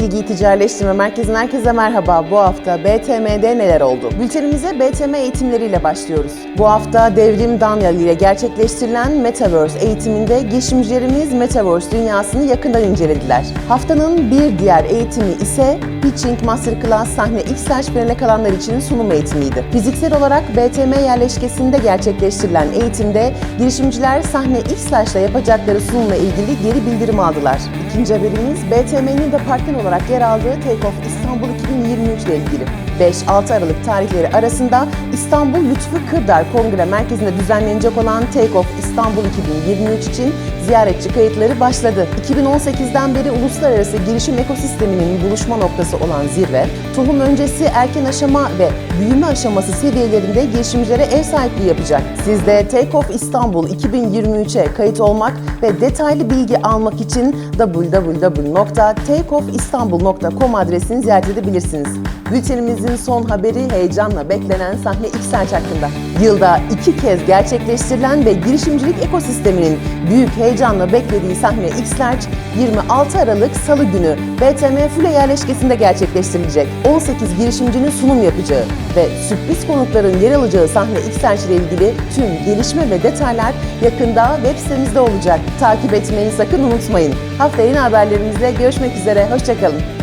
Bilgi Ticaretleştirme Merkezi'nin herkese merhaba. Bu hafta BTM'de neler oldu? Bültenimize BTM eğitimleriyle başlıyoruz. Bu hafta Devrim Danyal ile gerçekleştirilen Metaverse eğitiminde girişimcilerimiz Metaverse dünyasını yakından incelediler. Haftanın bir diğer eğitimi ise Pitching Masterclass sahne X-Large finale kalanlar için sunum eğitimiydi. Fiziksel olarak BTM yerleşkesinde gerçekleştirilen eğitimde girişimciler sahne X-Large ile yapacakları sunumla ilgili geri bildirim aldılar. İkinci haberimiz BTM'nin de partner olarak yer aldığı Take Off İstanbul 2023 ile ilgili. 5-6 Aralık tarihleri arasında İstanbul Lütfü Kırdar Kongre Merkezi'nde düzenlenecek olan Take Off İstanbul 2023 için ziyaretçi kayıtları başladı. 2018'den beri uluslararası girişim ekosisteminin buluşma noktası olan zirve, tohum öncesi erken aşama ve büyüme aşaması seviyelerinde girişimcilere ev sahipliği yapacak. Siz de Take Off İstanbul 2023'e kayıt olmak ve detaylı bilgi almak için www.takeoffistanbul.com adresini ziyaret edebilirsiniz. Bültenimizin son haberi heyecanla beklenen sahne X-Large hakkında. Yılda iki kez gerçekleştirilen ve girişimcilik ekosisteminin büyük heyecanla beklediği sahne X-Large 26 Aralık Salı günü BTM Fule yerleşkesinde gerçekleştirilecek. 18 girişimcinin sunum yapacağı ve sürpriz konukların yer alacağı sahne X-Large ile ilgili tüm gelişme ve detaylar yakında web sitemizde olacak. Takip etmeyi sakın unutmayın. Haftaya yeni haberlerimizle görüşmek üzere, hoşçakalın.